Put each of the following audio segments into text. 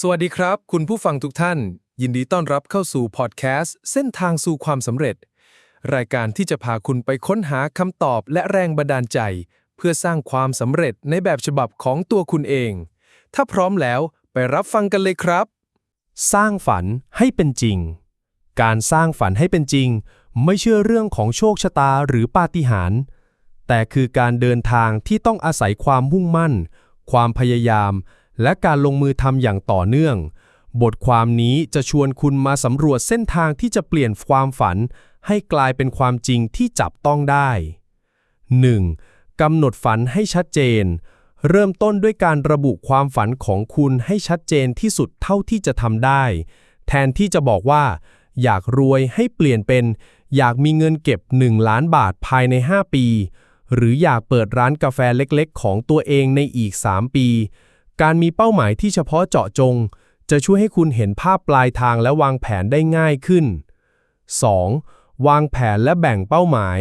สวัสดีครับ คุณผู้ฟังทุกท่าน ยินดีต้อนรับเข้าสู่พอดแคสต์เส้นทางสู่ความสำเร็จ รายการที่จะพาคุณไปค้นหาคำตอบและแรงบันดาลใจ เพื่อสร้างความสำเร็จในแบบฉบับของตัวคุณเอง ถ้าพร้อมแล้วไปรับฟังกันเลยครับ สร้างฝันให้เป็นจริง การสร้างฝันให้เป็นจริง ไม่เชื่อเรื่องของโชคชะตาหรือปาฏิหาริย์แต่คือการเดินทางที่ต้องอาศัยความมุ่งมั่น ความพยายาม และการลงมือทำอย่างต่อเนื่อง บทความนี้จะชวนคุณมาสำรวจเส้นทางที่จะเปลี่ยนความฝัน ให้กลายเป็นความจริงที่จับต้องได้ 1. กำหนดฝันให้ชัดเจน เริ่มต้นด้วยการระบุความฝันของคุณให้ชัดเจนที่สุดเท่าที่จะทำได้ แทนที่จะบอกว่า อยากรวยให้เปลี่ยนเป็น อยากมีเงินเก็บ 1 ล้านบาทภายใน 5 ปี หรืออยากเปิดร้านกาแฟเล็กๆ ของตัวเองในอีก 3 ปี การมีเป้าหมายที่เฉพาะเจาะจง จะช่วยให้คุณเห็นภาพปลายทางและวางแผนได้ง่ายขึ้น 2. วางแผนและแบ่งเป้าหมาย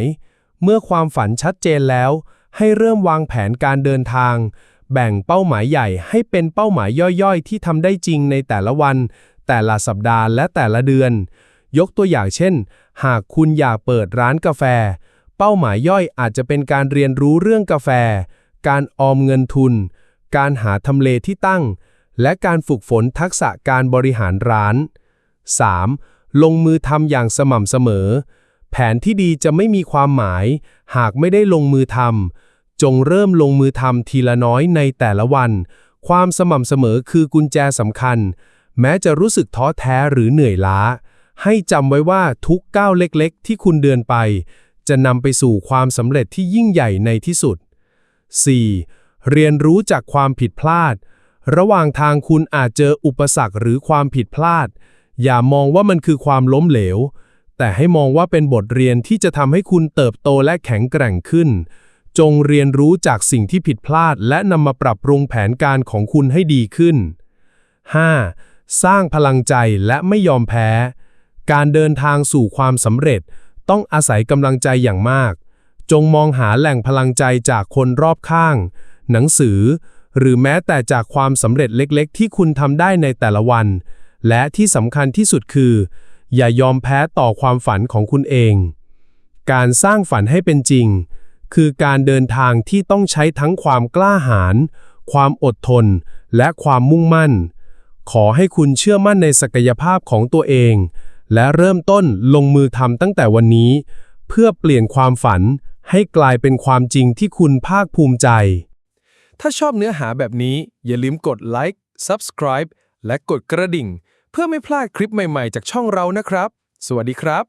เมื่อความฝันชัดเจนแล้ว ให้เริ่มวางแผนการเดินทาง แบ่งเป้าหมายใหญ่ให้เป็นเป้าหมายย่อยๆ ที่ทำได้จริงในแต่ละวัน แต่ละสัปดาห์และแต่ละเดือน ยกตัวอย่างเช่น หากคุณอยากเปิดร้านกาแฟ เป้าหมายย่อยอาจจะเป็นการเรียนรู้เรื่องกาแฟ การออมเงินทุน การหาทำเลที่ตั้ง และการฝึกฝนทักษะการบริหารร้าน 3. ลงมือทำอย่างสม่ำเสมอ แผนที่ดีจะไม่มีความหมาย หากไม่ได้ลงมือทำจงเริ่มลงมือทำทีละน้อยในแต่ละวัน ความสม่ำเสมอคือกุญแจสำคัญ แม้จะรู้สึกท้อแท้หรือเหนื่อยล้า ให้จำไว้ว่าทุกก้าวเล็กๆ ที่คุณเดินไป จะนำไปสู่ความสำเร็จที่ยิ่งใหญ่ในที่สุด 4. เรียนรู้จากความผิดพลาด ระหว่างทางคุณอาจเจออุปสรรคหรือความผิดพลาด อย่ามองว่ามันคือความล้มเหลว แต่ให้มองว่าเป็นบทเรียนที่จะทำให้คุณเติบโตและแข็งแกร่งขึ้น จงเรียนรู้จากสิ่งที่ผิดพลาด และนำมาปรับปรุงแผนการของคุณให้ดีขึ้น 5. สร้างพลังใจและไม่ยอมแพ้ การเดินทางสู่ความสำเร็จ ต้องอาศัยกำลังใจอย่างมาก จงมองหาแหล่งพลังใจจากคนรอบข้าง หนังสือ หรือแม้แต่จากความสำเร็จเล็กๆ ที่คุณทำได้ในแต่ละวัน และที่สำคัญที่สุดคือ อย่ายอมแพ้ต่อความฝันของคุณเอง การสร้างฝันให้เป็นจริง คือการเดินทางที่ต้องใช้ทั้งความกล้าหาญความอดทน และความมุ่งมั่น ขอให้คุณเชื่อมั่นในศักยภาพของตัวเอง และเริ่มต้นลงมือทำตั้งแต่วันนี้ เพื่อเปลี่ยนความฝันให้กลายเป็นความจริงที่คุณภาคภูมิใจ ถ้าชอบเนื้อหาแบบนี้ อย่าลืมกดไลค์ Subscribe และกดกระดิ่ง เพื่อไม่พลาดคลิปใหม่ๆ จากช่องเรานะครับ สวัสดีครับ